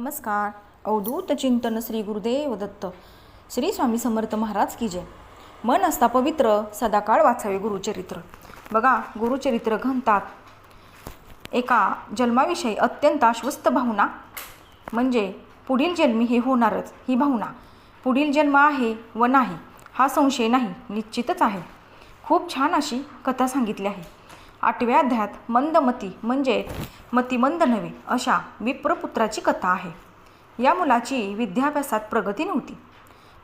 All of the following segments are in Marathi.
नमस्कार. अवधूत चिंतन श्री गुरुदेव दत्त. श्री स्वामी समर्थ महाराज की जय. मन असता पवित्र सदाकाळ वाचावे गुरुचरित्र. बघा गुरुचरित्र घनतात. एका जन्माविषयी अत्यंत आश्वस्त भावना. म्हणजे पुढील जन्मी हे होणारच ही भावना. पुढील जन्म आहे व नाही हा संशय नाही निश्चितच आहे. खूप छान अशी कथा सांगितली आहे. आठव्या अध्यायात मंदमती म्हणजे मतिमंद नव्हे अशा विप्रपुत्राची कथा आहे. या मुलाची विद्याभ्यासात प्रगती नव्हती.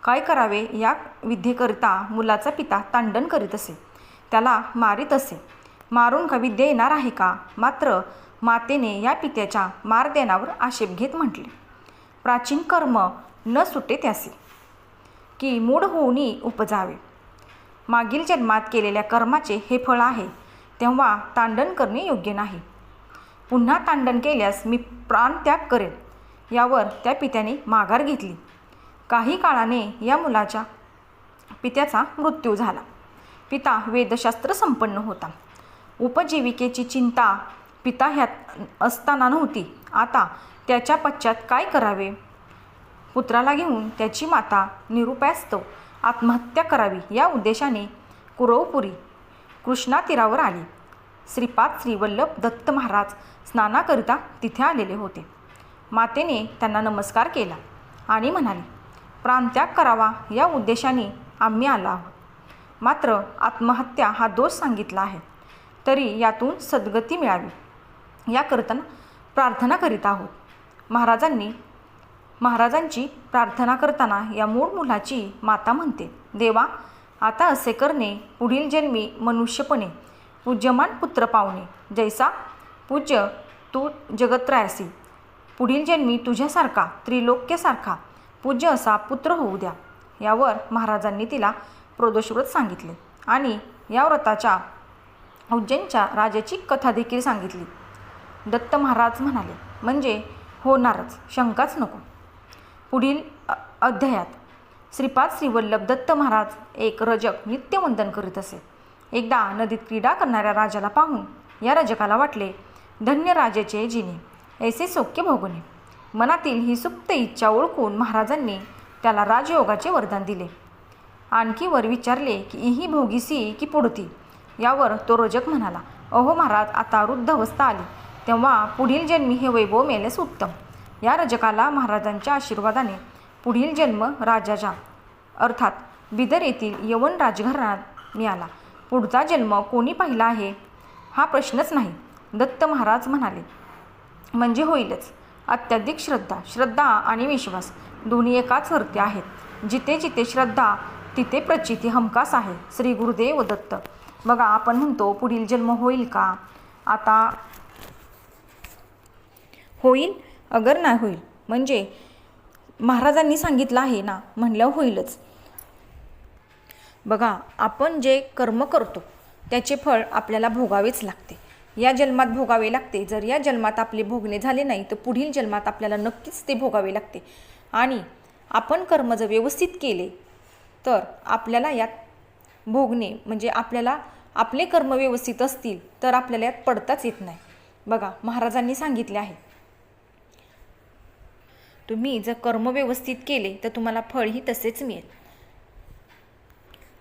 काय करावे या विद्येकरिता मुलाचा पिता तांडण करीत असे. त्याला मारित असे. मारून का विद्या येणार आहे का? मात्र मातेने या पित्याच्या मारदेनावर आक्षेप घेत म्हटले. प्राचीन कर्म न सुटे त्यासे. की मूढ होऊनी उपजावे. मागील जन्मात केलेल्या कर्माचे हे फळ आहे. तेव्हा तांडण करणे योग्य नाही. पुन्हा तांडण केल्यास मी प्राणत्याग करेन यावर त्या पित्याने माघार घेतली. काही काळाने या मुलाच्या पित्याचा मृत्यू झाला. पिता वेदशास्त्र संपन्न होता. उपजीविकेची चिंता पिता ह्यात असताना नव्हती. आता त्याच्या पश्चात काय करावे? पुत्राला घेऊन त्याची माता निरुपास्तव आत्महत्या करावी या उद्देशाने कुरवपुरी कृष्णा तीरावर आली. श्रीपाद श्रीवल्लभ दत्त महाराज स्नानाकरिता तिथे आलेले होते. मातेने त्यांना नमस्कार केला आणि म्हणाली प्राणत्याग करावा या उद्देशाने आम्ही आलो आहोत. मात्र आत्महत्या हा दोष सांगितला आहे. तरी यातून सद्गती मिळावी. याकरता प्रार्थना करीत आहोत. महाराजांनी महाराजांची प्रार्थना करताना या मूळ मुलाची माता म्हणते देवा आता असे करणे पुढील जन्मी मनुष्यपणे पूज्यमान पुत्र पावणे जैसा पूज्य तू जगत्रयासी पुढील जन्मी तुझ्यासारखा त्रिलोक्यसारखा. पूज्य असा पुत्र होऊ द्या. यावर महाराजांनी तिला प्रदोषव्रत सांगितले आणि या व्रताच्या उज्जैनच्या राजाची कथा देखील सांगितली. दत्त महाराज म्हणाले म्हणजे होणारच शंकाच नको. पुढील अध्यायात श्रीपाद श्रीवल्लभ दत्त महाराज एक रजक नित्यवंदन करीत असे. एकदा नदीत क्रीडा करणाऱ्या राजाला पाहून या रजकाला वाटले धन्य राजाचे जिने ऐसे सौख्य भोगणे मनातील ही सुप्त इच्छा ओळखून महाराजांनी त्याला राजयोगाचे वरदान दिले. आणखी वर विचारले की ही भोगीसी की पुढती यावर तो रजक म्हणाला अहो महाराज आता वृद्ध अवस्था आली. तेव्हा पुढील जन्मी हे वैभव मेलेस उत्तम या रजकाला महाराजांच्या आशीर्वादाने पुढील जन्म राजाच्या अर्थात बिदर येथील यवन राजघराण्यात मिळाला. पुढचा जन्म कोणी पाहिला आहे? हा प्रश्नच नाही दत्त महाराज म्हणाले. म्हणजे होईलच. अत्याधिक श्रद्धा श्रद्धा आणि विश्वास दोन्ही एकाच हरते आहेत. जिथे जिथे श्रद्धा तिथे प्रचिती हमखास आहे श्री गुरुदेव दत्त. बघा आपण म्हणतो पुढील जन्म होईल का? आता होईल अगर नाही होईल. म्हणजे महाराजांनी सांगितलं आहे ना म्हणलं होईलच. बघा आपण जे कर्म करतो त्याचे फळ आपल्याला भोगावेच लागते. या जन्मात भोगावे लागते. जर या जन्मात आपले भोगणे झाले नाही तर पुढील जन्मात आपल्याला नक्कीच ते भोगावे लागते. आणि आपण कर्म जर व्यवस्थित केले तर आपल्याला यात भोगणे म्हणजे आपल्याला आपले कर्म व्यवस्थित असतील तर आपल्याला यात पडताच येत नाही. बघा महाराजांनी सांगितले आहे. तुम्ही जर कर्म व्यवस्थित केले तर तुम्हाला फळही तसेच मिळेल.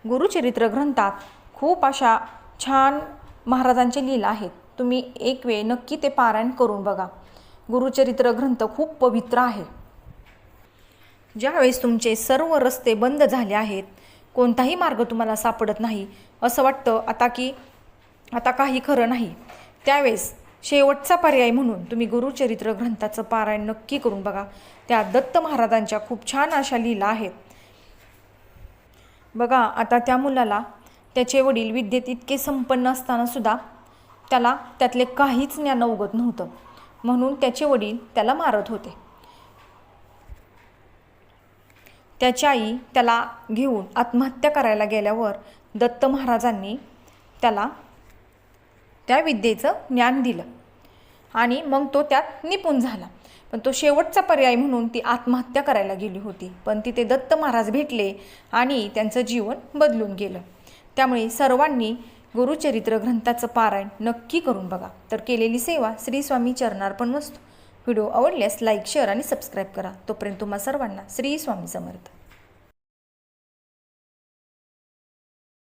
गुरुचरित्र ग्रंथात खूप अशा छान महाराजांच्या लीला आहेत. तुम्ही एक वेळ नक्की ते पारायण करून बघा. गुरुचरित्र ग्रंथ खूप पवित्र आहे. ज्यावेळेस तुमचे सर्व रस्ते बंद झाले आहेत कोणताही मार्ग तुम्हाला सापडत नाही असं वाटतं आता की आता काही खरं नाही. त्यावेळेस शेवटचा पर्याय म्हणून तुम्ही गुरुचरित्र ग्रंथाचं पारायण नक्की करून बघा. त्या दत्त महाराजांच्या खूप छान अशा लीला आहेत. बघा आता त्या मुलाला त्याचे वडील विद्येत इतके संपन्न असतानासुद्धा त्याला त्यातले काहीच ज्ञान उगत नव्हतं. म्हणून त्याचे वडील त्याला मारत होते. त्याची आई त्याला घेऊन आत्महत्या करायला गेल्यावर दत्त महाराजांनी त्याला त्या विद्येचं ज्ञान दिलं आणि मग तो त्यात निपुण झाला. पण तो शेवटचा पर्याय म्हणून ती आत्महत्या करायला गेली होती. पण तिथे दत्त महाराज भेटले आणि त्यांचं जीवन बदलून गेलं. त्यामुळे सर्वांनी गुरुचरित्र ग्रंथाचं पारायण नक्की करून बघा. तर केलेली सेवा श्री स्वामी चरणार्पण वस्तू व्हिडिओ आवडल्यास लाईक शेअर आणि सबस्क्राईब करा. तोपर्यंत तुम्हा सर्वांना श्री स्वामी समर्थ.